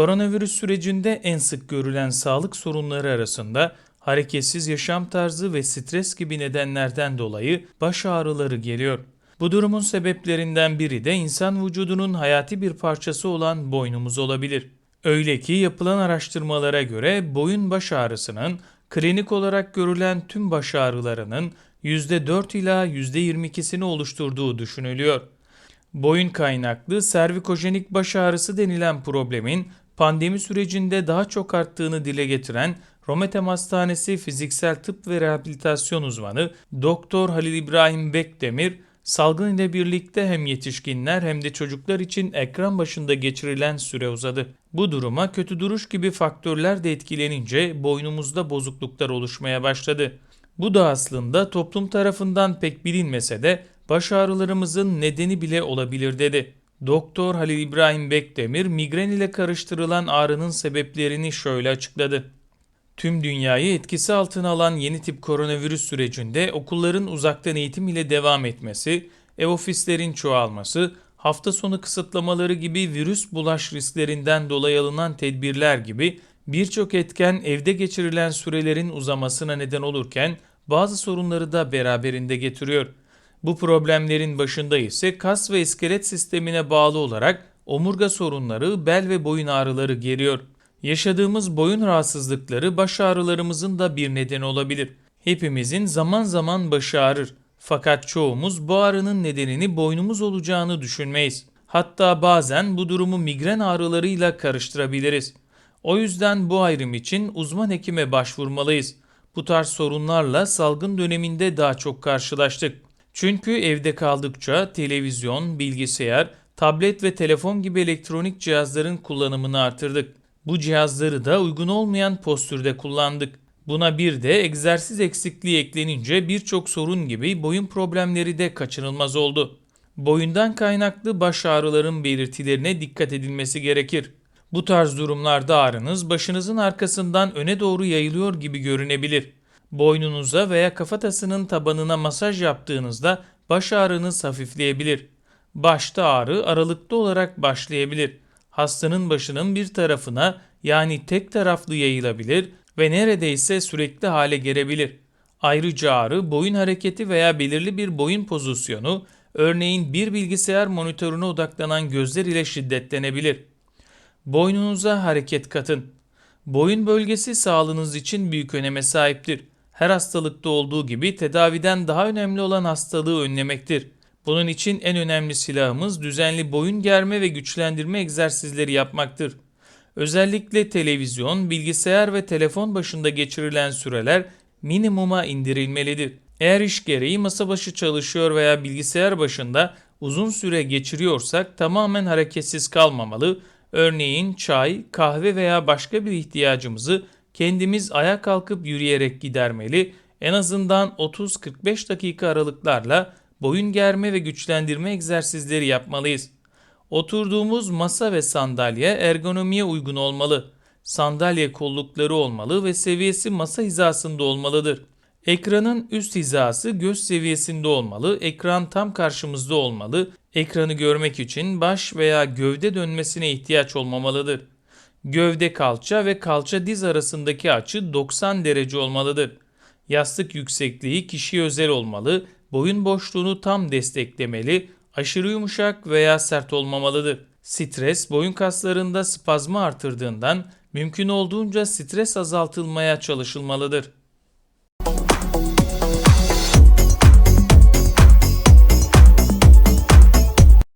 Koronavirüs sürecinde en sık görülen sağlık sorunları arasında hareketsiz yaşam tarzı ve stres gibi nedenlerden dolayı baş ağrıları geliyor. Bu durumun sebeplerinden biri de insan vücudunun hayati bir parçası olan boynumuz olabilir. Öyle ki yapılan araştırmalara göre boyun baş ağrısının klinik olarak görülen tüm baş ağrılarının %4 ila %22'sini oluşturduğu düşünülüyor. Boyun kaynaklı servikojenik baş ağrısı denilen problemin pandemi sürecinde daha çok arttığını dile getiren Rometem Hastanesi Fiziksel Tıp ve Rehabilitasyon uzmanı Doktor Halil İbrahim Bekdemir, salgın ile birlikte hem yetişkinler hem de çocuklar için ekran başında geçirilen süre uzadı. Bu duruma kötü duruş gibi faktörler de etkilenince boynumuzda bozukluklar oluşmaya başladı. Bu da aslında toplum tarafından pek bilinmese de baş ağrılarımızın nedeni bile olabilir dedi. Doktor Halil İbrahim Bekdemir migren ile karıştırılan ağrının sebeplerini şöyle açıkladı. Tüm dünyayı etkisi altına alan yeni tip koronavirüs sürecinde okulların uzaktan eğitim ile devam etmesi, ev ofislerin çoğalması, hafta sonu kısıtlamaları gibi virüs bulaş risklerinden dolayı alınan tedbirler gibi birçok etken evde geçirilen sürelerin uzamasına neden olurken bazı sorunları da beraberinde getiriyor. Bu problemlerin başında ise kas ve iskelet sistemine bağlı olarak omurga sorunları, bel ve boyun ağrıları geliyor. Yaşadığımız boyun rahatsızlıkları baş ağrılarımızın da bir nedeni olabilir. Hepimizin zaman zaman başı ağrır. Fakat çoğumuz bu ağrının nedenini boynumuz olacağını düşünmeyiz. Hatta bazen bu durumu migren ağrılarıyla karıştırabiliriz. O yüzden bu ayrım için uzman hekime başvurmalıyız. Bu tarz sorunlarla salgın döneminde daha çok karşılaştık. Çünkü evde kaldıkça televizyon, bilgisayar, tablet ve telefon gibi elektronik cihazların kullanımını artırdık. Bu cihazları da uygun olmayan postürde kullandık. Buna bir de egzersiz eksikliği eklenince birçok sorun gibi boyun problemleri de kaçınılmaz oldu. Boyundan kaynaklı baş ağrıların belirtilerine dikkat edilmesi gerekir. Bu tarz durumlarda ağrınız başınızın arkasından öne doğru yayılıyor gibi görünebilir. Boynunuza veya kafatasının tabanına masaj yaptığınızda baş ağrınız hafifleyebilir. Başta ağrı aralıklı olarak başlayabilir. Hastanın başının bir tarafına yani tek taraflı yayılabilir ve neredeyse sürekli hale gelebilir. Ayrıca ağrı boyun hareketi veya belirli bir boyun pozisyonu, örneğin bir bilgisayar monitörüne odaklanan gözler ile şiddetlenebilir. Boynunuza hareket katın. Boyun bölgesi sağlığınız için büyük öneme sahiptir. Her hastalıkta olduğu gibi tedaviden daha önemli olan hastalığı önlemektir. Bunun için en önemli silahımız düzenli boyun germe ve güçlendirme egzersizleri yapmaktır. Özellikle televizyon, bilgisayar ve telefon başında geçirilen süreler minimuma indirilmelidir. Eğer iş gereği masa başı çalışıyor veya bilgisayar başında uzun süre geçiriyorsak tamamen hareketsiz kalmamalı. Örneğin çay, kahve veya başka bir ihtiyacımızı kendimiz ayağa kalkıp yürüyerek gidermeli. En azından 30-45 dakika aralıklarla boyun germe ve güçlendirme egzersizleri yapmalıyız. Oturduğumuz masa ve sandalye ergonomiye uygun olmalı. Sandalye kollukları olmalı ve seviyesi masa hizasında olmalıdır. Ekranın üst hizası göz seviyesinde olmalı, ekran tam karşımızda olmalı. Ekranı görmek için baş veya gövde dönmesine ihtiyaç olmamalıdır. Gövde kalça ve kalça diz arasındaki açı 90 derece olmalıdır. Yastık yüksekliği kişiye özel olmalı, boyun boşluğunu tam desteklemeli, aşırı yumuşak veya sert olmamalıdır. Stres boyun kaslarında spazmı artırdığından mümkün olduğunca stres azaltılmaya çalışılmalıdır.